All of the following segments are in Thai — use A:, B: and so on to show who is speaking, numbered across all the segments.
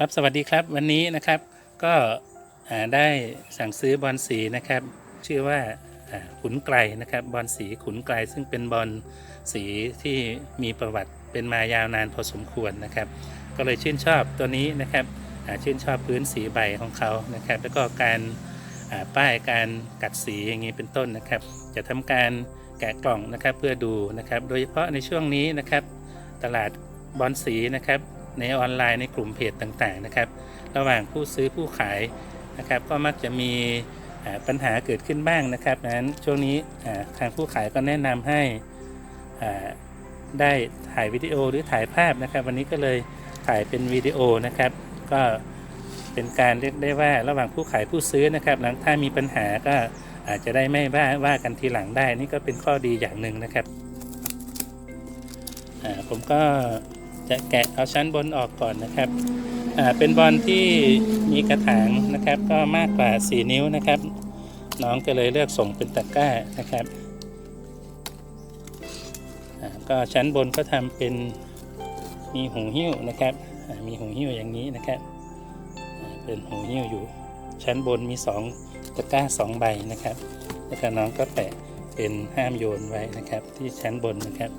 A: ครับสวัสดีครับวันนี้นะครับก็ได้สั่งซื้อบอลสีนะครับ ชื่อว่าขุนไกลนะครับบอลสีขุนไกลซึ่งเป็นบอลสีที่มีประวัติเป็นมายาวนานพอสมควรนะครับ ก็เลยชื่นชอบตัวนี้นะครับชื่นชอบพื้นสีใบของเขานะครับแล้วก็การป้ายการกัดสีอย่างนี้เป็นต้นนะครับ จะทำการแกะกล่องนะครับเพื่อดูนะครับ โดยเฉพาะในช่วงนี้นะครับ ตลาดบอลสีนะครับ ในออนไลน์ในกลุ่มเพจต่างๆนะครับ ระหว่างผู้ซื้อผู้ขายนะครับ ก็มักจะมีปัญหาเกิดขึ้นบ้างนะครับนั้นช่วงนี้ทางผู้ขายก็แนะนำให้ได้ถ่ายวิดีโอหรือถ่ายภาพนะครับ วันนี้ก็เลยถ่ายเป็นวิดีโอนะครับ ก็เป็นการเรียกได้ว่าระหว่างผู้ขายผู้ซื้อนะครับ หลังถ้ามีปัญหาก็อาจจะได้ไม่ว่าว่ากันทีหลังได้ นี่ก็เป็นข้อดีอย่างหนึ่งนะครับผมก็ จะแกะเอาชั้นบนออกก่อนนะครับเป็นบอลที่มีกระถางนะครับ ก็มากกว่า 4 นิ้วนะครับ น้องก็เลยเลือกส่งเป็นตะกร้านะครับก็ชั้นบนก็ทำเป็นมีหูหิ้วนะครับมีหูหิ้วอย่างนี้นะครับ เป็นหูหิ้วอยู่ ชั้นบนมี 2 ตะกร้า 2 ใบนะครับ แล้วก็น้องก็แปะเป็นห้ามโยนไว้นะครับ ที่ชั้นบนนะครับ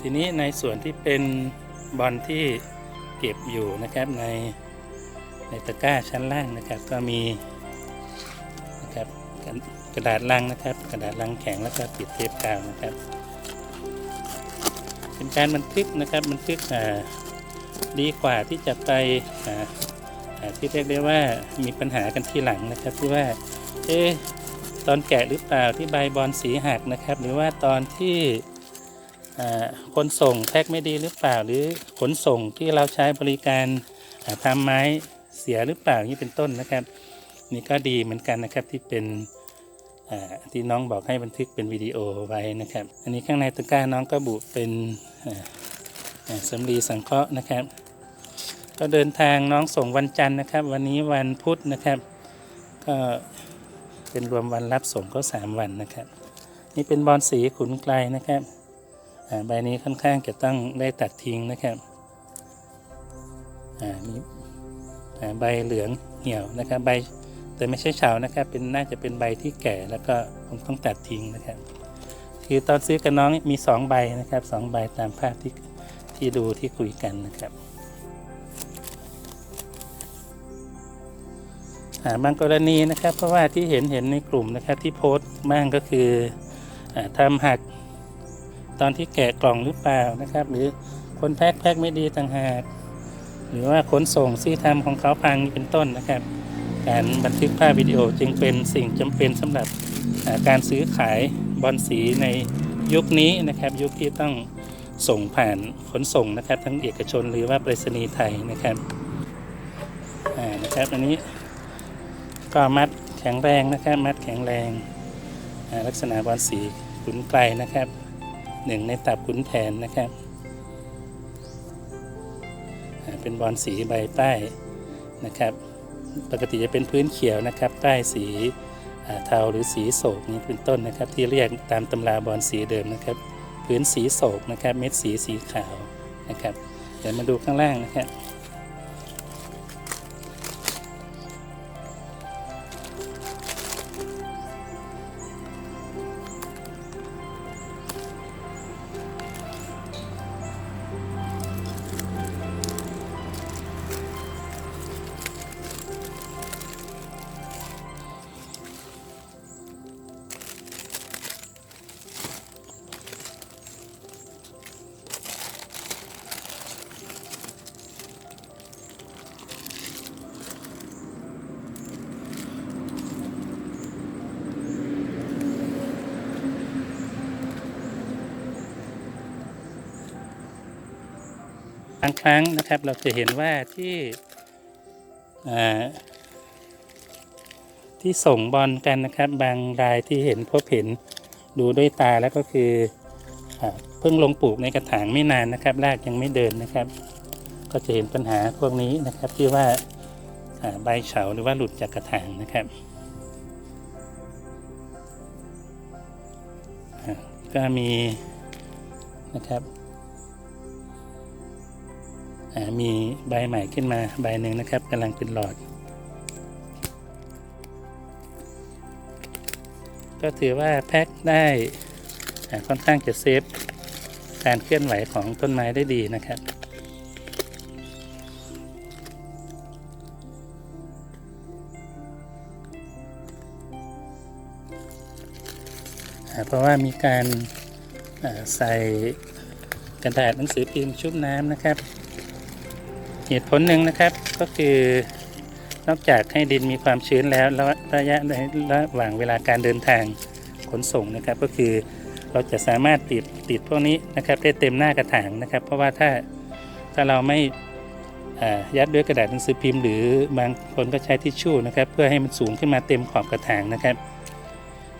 A: ทีนี้ในส่วนที่เป็นบอลที่เก็บอยู่นะครับในในตะกร้าชั้นล่างนะครับ ก็มีนะครับกระกระดาษลังนะครับ กระดาษลังแข็งแล้วก็ติดเทปกาวนะครับ เป็นการบันทึกนะครับบันทึกอ่าดีกว่าที่จะไปอ่าที่เรียกได้ว่ามีปัญหากันทีหลังนะครับที่ว่าเอ๊ตอนแกะหรือเปล่าที่ใบบอลสีหักนะครับ หรือว่าตอนที่ อ่าขนส่งแพ็คไม่ดีหรือเปล่า หรือขนส่งที่เราใช้บริการทำไม้เสียหรือเปล่านี่เป็นต้นนะครับ นี่ก็ดีเหมือนกันนะครับที่เป็นที่น้องบอกให้บันทึกเป็นวิดีโอไว้นะครับ อันนี้ข้างในตะกร้าน้องก็บุเป็นสำลีสังเคราะห์นะครับ ก็เดินทางน้องส่งวันจันทร์นะครับ วันนี้วันพุธนะครับ ก็เป็นรวมวันรับส่งก็ 3 วันนะครับ นี่เป็นบอลสีขุนไกลนะครับ ใบนี้ค่อนข้างจะต้องได้ตัดทิ้งนะครับมีใบเหลืองเหี่ยวนะครับใบแต่ไม่ใช่เฉานะครับ เป็นน่าจะเป็นใบที่แก่แล้วก็ผมต้องตัดทิ้งนะครับ คือตอนซื้อกับน้องมีสองใบนะครับสองใบตามภาพที่ที่ดูที่คุยกันนะครับาบางกรณีนะครับ เพราะว่าที่เห็นเห็นในกลุ่มนะครับที่โพสต์บ้างก็คืออาทำหัก ตอนที่แกะกล่องหรือเปล่านะครับ หรือคนแพ็คแพ็คไม่ดีต่างหากหรือว่าขนส่งซี่ทำของเขาพังเป็นต้นนะครับ การบันทึกภาพวิดีโอจึงเป็นสิ่งจำเป็นสำหรับการซื้อขายบอลสีในยุคนี้นะครับ ยุคที่ต้องส่งผ่านขนส่งนะครับ ทั้งเอกชนหรือว่าไปรษณีย์ไทยนะครับอ่านะครับอันนี้ก็มัดแข็งแรงนะครับ มัดแข็งแรงลักษณะบอลสีขุนไกลนะครับ หนึ่งในตับขุนแผนนะครับ เป็นบอลสีใบป้ายนะครับ ปกติจะเป็นพื้นเขียวนะครับ ป้ายสีเทาหรือสีโศกนี้เป็นต้นนะครับ ที่เรียกตามตำราบอลสีเดิมนะครับ พื้นสีโศกนะครับ เม็ดสีสีขาวนะครับ เดี๋ยวมาดูข้างล่างนะครับ บางครั้งนะครับเราจะเห็นว่าที่ที่ส่งบอลกันนะครับ บางรายที่เห็นพบเห็นดูด้วยตาแล้วก็คืออเพิ่งลงปลูกในกระถางไม่นานนะครับรากยังไม่เดินนะครับ ก็จะเห็นปัญหาพวกนี้นะครับที่ว่าอ่าใบเฉาหรือว่าหลุดจากกระถางนะครับก็มีนะครับ มีใบใหม่ขึ้นมาใบหนึ่งนะครับกำลังเป็นหลอด ก็ถือว่าแพ็คได้ค่อนข้างจะเซฟการเคลื่อนไหวของต้นไม้ได้ดีนะครับเพราะว่ามีการใส่กระดาษหนังสือพิมพ์ชุบน้ำนะครับ เหตุผลหนึ่งนะครับก็คือนอกจากให้ดินมีความชื้นแล้วระยะระหว่างเวลาการเดินทางขนส่งนะครับ ก็คือเราจะสามารถติดติดพวกนี้นะครับได้เต็มหน้ากระถางนะครับ เพราะว่าถ้าถ้าเราไม่ยัดด้วยกระดาษหนังสือพิมพ์ หรือบางคนก็ใช้ทิชชู่นะครับ เพื่อให้มันสูงขึ้นมาเต็มขอบกระถางนะครับ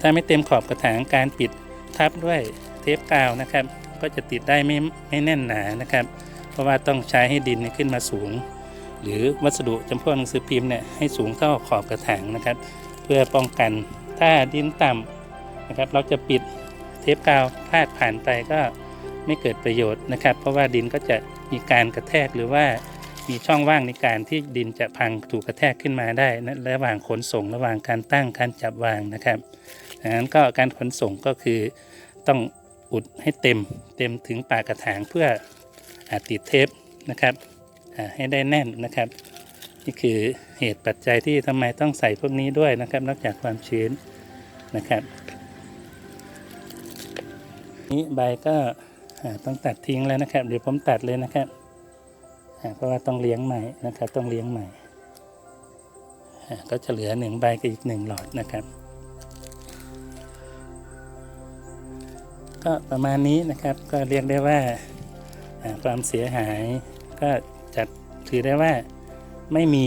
A: ถ้าไม่เต็มขอบกระถางการปิดทับด้วยเทปกาวนะครับ ก็จะติดได้ไม่ไม่แน่นหนานะครับ เพราะว่าต้องใช้ให้ดินขึ้นมาสูง หรือวัสดุจำพวกหนังสือพิมพ์เนี่ยให้สูงเท่าขอบกระถางนะครับ เพื่อป้องกันถ้าดินต่ำนะครับ เราจะปิดเทปกาวพาดผ่านไปก็ไม่เกิดประโยชน์นะครับ เพราะว่าดินก็จะมีการกระแทกหรือว่ามีช่องว่างในการที่ดินจะพังถูกกระแทกขึ้นมาได้นะระหว่างขนส่งระหว่างการตั้งการจับวางนะครับดังนั้นก็การขนส่งก็คือต้องอุดให้เต็มเต็มถึงปากกระถางเพื่อ ติดเทปนะครับให้ได้แน่นนะครับ นี่คือเหตุปัจจัยที่ทำไมต้องใส่พวกนี้ด้วยนะครับ นอกจากความชื้นนะครับนี้ใบก็ต้องตัดทิ้งแล้วนะครับเดี๋ยวผมตัดเลยนะครับเพราะว่าต้องเลี้ยงใหม่นะครับ ต้องเลี้ยงใหม่ก็จะเหลือหนึ่งใบกับอีกหนึ่งหลอดนะครับก็ประมาณนี้นะครับก็เรียกได้ว่า ความเสียหายก็จัดถือได้ว่าไม่มี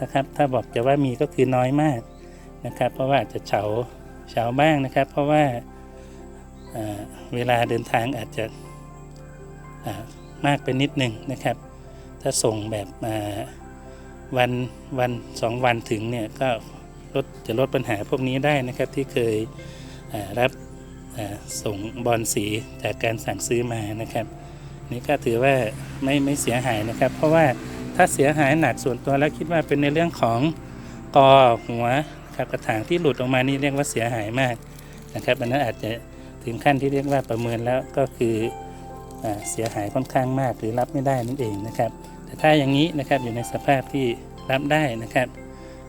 A: นะครับ ถ้าบอกจะว่ามีก็คือน้อยมากนะครับ เพราะว่าอาจจะเฉาเฉาบ้างนะครับ เพราะว่าเวลาเดินทางอาจจะมากไปนิดหนึ่งนะครับ ถ้าส่งแบบวันวันสองวันถึงเนี่ยก็ลดจะลดปัญหาพวกนี้ได้นะครับที่เคยรับส่งบอลสีจากการสั่งซื้อมานะครับ นี่ก็ถือว่าไม่ไม่เสียหายนะครับ เพราะว่าถ้าเสียหายหนักส่วนตัวแล้วคิดว่าเป็นในเรื่องของกอหัวครับกระถางที่หลุดออกมานี่เรียกว่าเสียหายมากนะครับอันนั้นอาจจะถึงขั้นที่เรียกว่าประเมินแล้วก็คืออเสียหายค่อนข้างมากหรือรับไม่ได้นั่นเองนะครับ แต่ถ้าอย่างนี้นะครับอยู่ในสภาพที่รับได้นะครับ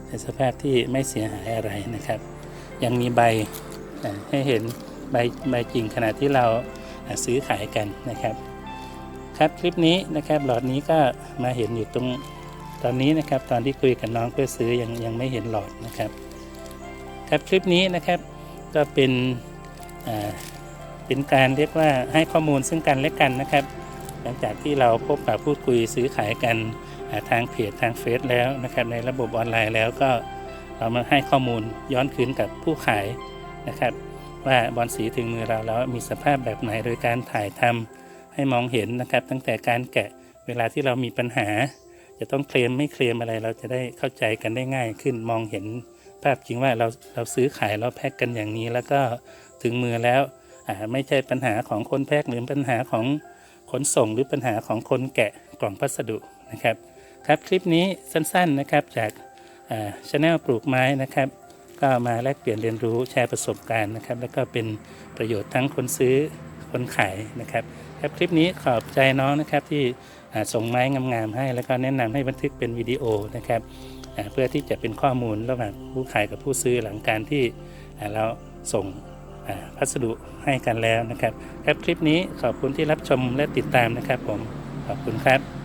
A: ในสภาพที่ไม่เสียหายอะไรนะครับ ยังมีใบให้เห็นใบใบจริงขณะที่เราซื้อขายกันนะครับ ครับคลิปนี้นะครับหลอดนี้ก็มาเห็นอยู่ตรงตอนนี้นะครับตอนที่คุยกับน้องเพื่อซื้อยังยังไม่เห็นหลอดนะครับครับคลิปนี้นะครับก็เป็นเป็นการเรียกว่าให้ข้อมูลซึ่งกันและกันนะครับ หลังจากที่เราพบปะพูดคุยซื้อขายกันทางเพจทางเฟซแล้วนะครับในระบบออนไลน์แล้วก็เรามาให้ข้อมูลย้อนคืนกับผู้ขายนะครับ ว่าบอลสีถึงมือเราแล้วมีสภาพแบบไหนโดยการถ่ายทำ ให้มองเห็นนะครับ ตั้งแต่การแกะเวลาที่เรามีปัญหา จะต้องเคลมไม่เคลมอะไร เราจะได้เข้าใจกันได้ง่ายขึ้นมองเห็นภาพจริงว่าเราเราซื้อขายเราแพ็กกันอย่างนี้ แล้วก็ถึงมือแล้วไม่ใช่ปัญหาของคนแพ็กหรือปัญหาของขนส่งหรือปัญหาของคนแกะกล่องพัสดุนะครับ ครับคลิปนี้สั้นๆนะครับจากช anel ปลูกไม้นะครับ ก็มาแลกเปลี่ยนเรียนรู้แชร์ประสบการณ์นะครับ แล้วก็เป็นประโยชน์ทั้งคนซื้อคนขายนะครับ ครับคลิปนี้ขอบใจน้องนะครับที่ส่งไม้งามๆให้ แล้วก็แนะนำให้บันทึกเป็นวิดีโอนะครับเพื่อที่จะเป็นข้อมูลระหว่างผู้ขายกับผู้ซื้อหลังการที่เราส่งพัสดุให้กันแล้วนะครับ ครับคลิปนี้ขอบคุณที่รับชมและติดตามนะครับผมขอบคุณครับ